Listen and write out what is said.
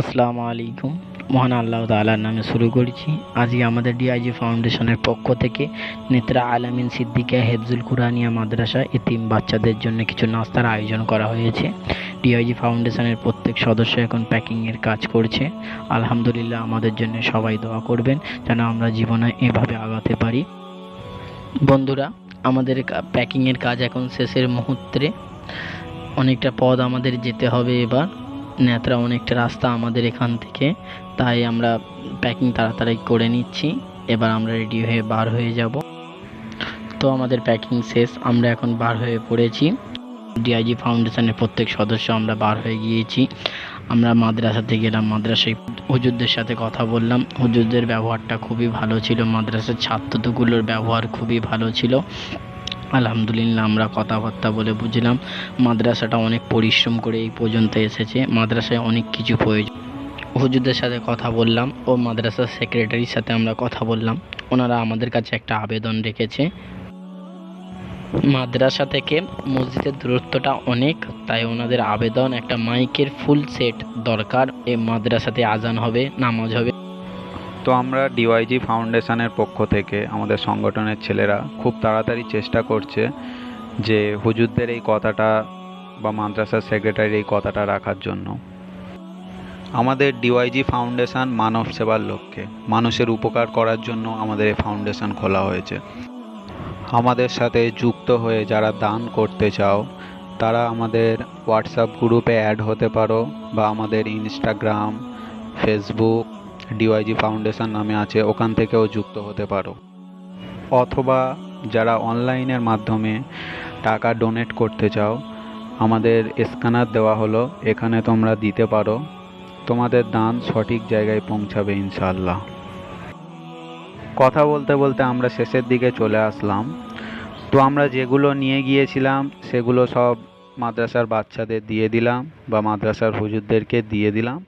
আসসালামু আলাইকুম। মহান আল্লাহ তাআলার নামে শুরু করেছি। আজকে আমাদের ডিআইজি ফাউন্ডেশনের পক্ষ থেকে নেত্রা আলামিন সিদ্দিকা হেফজুল কুরআনিয়া মাদ্রাসা এতিম বাচ্চাদের জন্য কিছু নাস্তার আয়োজন করা হয়েছে। ডিআইজি ফাউন্ডেশনের প্রত্যেক সদস্য এখন প্যাকিংয়ের কাজ করছে। আলহামদুলিল্লাহ আমাদের জন্য সবাই দোয়া করবেন যেন আমরা জীবনে এভাবে আগাতে পারি। বন্ধুরা, আমাদের প্যাকিংয়ের কাজ এখন শেষের মুহূর্তে। অনেকটা পথ আমাদের যেতে হবে এবার। নেত্রা অনেকটা রাস্তা আমাদের এখান থেকে, তাই আমরা প্যাকিং তাড়াতাড়ি করে নিচ্ছি। এবার আমরা রেডি হয়ে বার হয়ে যাব। তো আমাদের প্যাকিং শেষ, আমরা এখন বার হয়ে পড়েছি। ডিআইজি ফাউন্ডেশনের প্রত্যেক সদস্য আমরা বার হয়ে গিয়েছি। আমরা মাদ্রাসাতে গেলাম মাদ্রাসায় হুজুরদের সাথে কথা বললাম। হুজুরদের ব্যবহারটা খুবই ভালো ছিল, মাদ্রাসার ছাত্রগুলোর ব্যবহার খুবই ভালো ছিল। আলহামদুলিল্লাহ, আমরা কথাবার্তা বলে বুঝলাম। মাদ্রাসাটা অনেক পরিশ্রম করে এই পর্যন্ত এসেছে। মাদ্রাসায় অনেক কিছু প্রয়োজন। হুজুরদের সাথে কথা বললাম ও মাদ্রাসার সেক্রেটারির সাথে আমরা কথা বললাম। ওনারা আমাদের কাছে একটা আবেদন রেখেছে। মাদ্রাসা থেকে মসজিদের দূরত্বটা অনেক, তাই ওনাদের আবেদন একটা মাইকের ফুল সেট দরকার। এই মাদ্রাসাতে আজান হবে, নামাজ হবে। তো আমরা ডিওয়াইজি ফাউন্ডেশনের পক্ষ থেকে আমাদের সংগঠনের ছেলেরা খুব তাড়াতাড়ি চেষ্টা করছে যে হুজুরদের এই কথাটা বা মাদ্রাসার সেক্রেটারির এই কথাটা রাখার জন্য। আমাদের ডিওয়াইজি ফাউন্ডেশন মানব সেবার লক্ষ্যে, মানুষের উপকার করার জন্য আমাদের এই ফাউন্ডেশন খোলা হয়েছে। আমাদের সাথে যুক্ত হয়ে যারা দান করতে চাও, তারা আমাদের হোয়াটসঅ্যাপ গ্রুপে অ্যাড হতে পারো বা আমাদের ইনস্টাগ্রাম ফেসবুক ডিওয়াইজি ফাউন্ডেশন নামে আছে, ওখান থেকেও যুক্ত হতে পারো। অথবা যারা অনলাইনের মাধ্যমে টাকা ডোনেট করতে চাও, আমাদের স্ক্যানার দেওয়া হলো, এখানে তোমরা দিতে পারো। তোমাদের দান সঠিক জায়গায় পৌঁছাবে ইনশাল্লাহ কথা বলতে বলতে আমরা শেষের দিকে চলে আসলাম। তো আমরা যেগুলো নিয়ে গিয়েছিলাম, সেগুলো সব মাদ্রাসার বাচ্চাদের দিয়ে দিলাম বা মাদ্রাসার হুজুরদেরকে দিয়ে দিলাম।